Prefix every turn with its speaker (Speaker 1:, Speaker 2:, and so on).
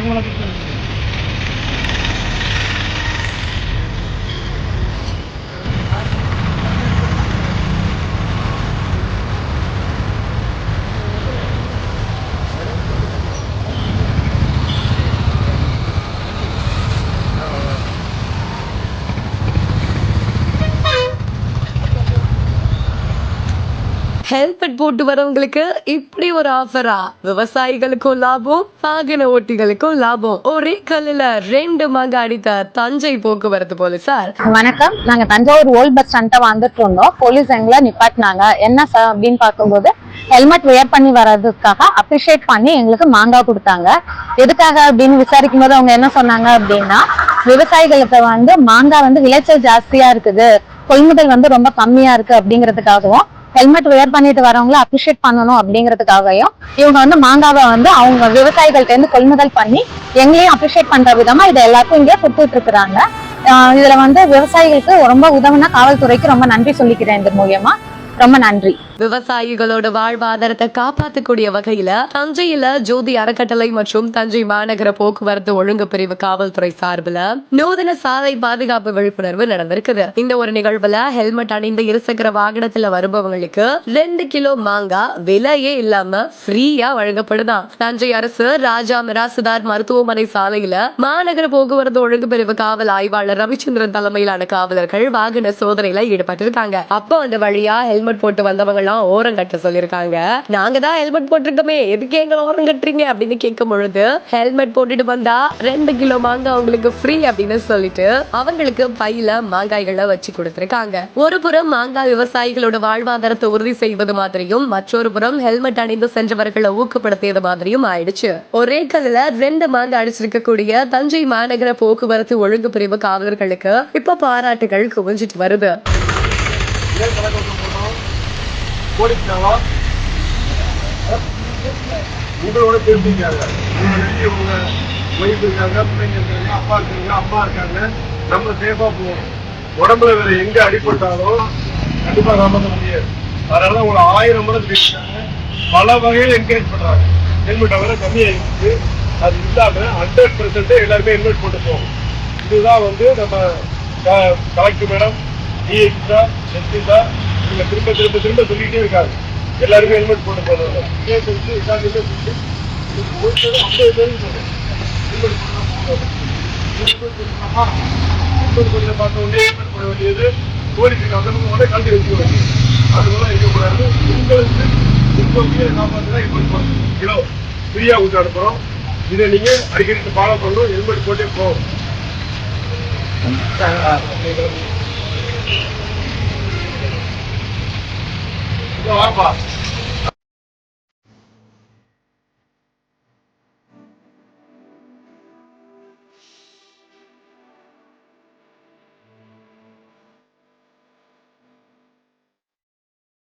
Speaker 1: এরকম ஹெல்மெட் போட்டு வரவங்களுக்கு இப்படி ஒரு ஆஃபரா விவசாயிகளுக்கும் லாபம் வாகன ஓட்டிகளுக்கும் லாபம் ஒரே கல்லுல ரெண்டு மங்க அடித்த தஞ்சை போக்குவரத்து போலீசார்
Speaker 2: வணக்கம் நாங்க தஞ்சாவூர் ஓல்ட் பஸ் ஸ்டாண்ட வந்துட்டு இருந்தோம் போலீஸ் எங்களை நிப்பாட்டினாங்க என்ன சார் அப்படின்னு பார்க்கும்போது ஹெல்மெட் வேர் பண்ணி வர்றதுக்காக அப்ரிஷியேட் பண்ணி எங்களுக்கு மாங்காய் கொடுத்தாங்க எதுக்காக அப்படின்னு விசாரிக்கும் போது அவங்க என்ன சொன்னாங்க அப்படின்னா விவசாயிகளுக்கு வந்து மாங்காய் வந்து விளைச்சல் ஜாஸ்தியா இருக்குது கொள்முதல் வந்து ரொம்ப கம்மியா இருக்கு அப்படிங்கிறதுக்காகவும் ஹெல்மெட் வேர் பண்ணிட்டு வரவங்கள அப்ரிஷியேட் பண்ணணும் அப்படிங்கிறதுக்காகவும் இவங்க வந்து மாங்காவை வந்து அவங்க விவசாயிகள்ட்ட இருந்து கொள்முதல் பண்ணி எங்களையும் அப்ரிஷியேட் பண்ற விதமா இதை எல்லாருக்கும் இங்கே கொடுத்துட்டு இருக்கிறாங்க. இதுல வந்து விவசாயிகளுக்கு ரொம்ப உதவுனா காவல்துறைக்கு ரொம்ப நன்றி சொல்லிக்கிறேன் இது மூலியமா. ரொம்ப நன்றி.
Speaker 1: விவசாயிகளோட வாழ்வாதாரத்தை காப்பாற்றக்கூடிய வகையில தஞ்சையில ஜோதி அறக்கட்டளை மற்றும் தஞ்சை மாநகர போக்குவரத்து ஒழுங்கு பிரிவு காவல்துறை சார்பில் நூதன சாலை பாதுகாப்பு விழிப்புணர்வு நடந்திருக்குது. இந்த ஒரு நிகழ்வுல ஹெல்மெட் அணிந்த இருசக்கர வாகனத்துல வருபவங்களுக்கு ரெண்டு கிலோ மாங்காய் விலையே இல்லாம ஃப்ரீயா வழங்கப்படுதான் தஞ்சை அரசு ராஜா மிராசுதார் மருத்துவமனை சாலையில மாநகர போக்குவரத்து ஒழுங்கு பிரிவு காவல் ஆய்வாளர் ரவிச்சந்திரன் தலைமையிலான காவலர்கள் வாகன சோதனையில ஈடுபட்டிருக்காங்க. அப்போ அந்த வழியா ஹெல்மெட் போட்டு வந்தவங்க எல்லாம் ஓரம் கட்ட சொல்லியிருக்காங்க. நாங்க தான் ஹெல்மெட் போட்டிருக்கோமே. எதுக்கு எங்களை ஓரம் கட்டுறீங்க? அப்படின்னு கேட்கும் பொழுது ஹெல்மெட் போட்டுட்டு வந்தா ரெண்டு கிலோ மாங்காய் உங்களுக்கு ஃப்ரீ அப்படின்னு சொல்லிட்டு அவங்களுக்கு பையில மாங்காய்களை வச்சு கொடுத்துருக்காங்க. ஒரு புறம் மாங்காய் விவசாயிகளோட வாழ்வாதாரத்தை உறுதி செய்வது மாதிரியும் மற்றொரு புறம் ஹெல்மெட் அணிந்து சென்றவர்களை ஊக்கப்படுத்தியது மாதிரியும் ஆயிடுச்சு. ஒரே கல்ல ரெண்டு மாங்காய் அடிச்சிருக்கக்கூடிய தஞ்சை மாநகர போக்குவரத்து ஒழுங்கு பிரிவு காவலர்களுக்கு இப்ப பாராட்டுகள் குவிஞ்சிட்டு வருது.
Speaker 3: ஏன் உங்களோட தெரிஞ்சுக்காங்க உங்க வெளியே உங்க ஒய்ஃப் இருக்காங்க பிள்ளைங்க இருக்காங்க அப்பா இருக்காங்க அம்மா இருக்காங்க. நம்ம சேஃபா போகணும். உடம்புல வேற எங்க அடிபட்டாலும் கண்டிப்பா காப்பாற்ற முடியாது அதனால உங்களை ஆயிரம் முறை பேசுறாங்க பல வகையில் என்கரேஜ் பண்றாங்க. ஹெல்மெட் விலை கம்மியாயிருக்கு அது இல்லாம ஹண்ட்ரட் பெர்சென்ட் எல்லாருமே ஹெல்மெட் போட்டு போகும் இதுதான் வந்து நம்ம collector madam DIB sir SP sir இவங்க திரும்ப திரும்ப திரும்ப சொல்லிட்டே இருக்காங்க எல்லாருமே ஹெல்மெட் போட்டு போகணும் கேஸ் வச்சு எல்லாருமே சொல்லி இது ஐம்பது பேருக்கு சொல்றேன். ஹெல்மெட் போட்டு ஹெல்மெட் போட்டுக்கலாமா? ஹெல்மெட் பார்த்த உடனே ஹெல்மெட் போட வேண்டியது. போலீஸுக்கு அந்த உடனே கல்வி வச்சுக்க வேண்டியது. அதுபோல இருக்கக்கூடாது உங்களுக்கு இப்போ உயிரை காப்பாற்றுனா ஹெல்மெட் போடணும் கிலோ ஃப்ரீயாக கொடுத்து அனுப்புகிறோம் இதை நீங்கள் அடிக்கடி ஃபாலோ பண்ணணும். ஹெல்மெட் போட்டே போகும் போகணும் இங்க வாப்பா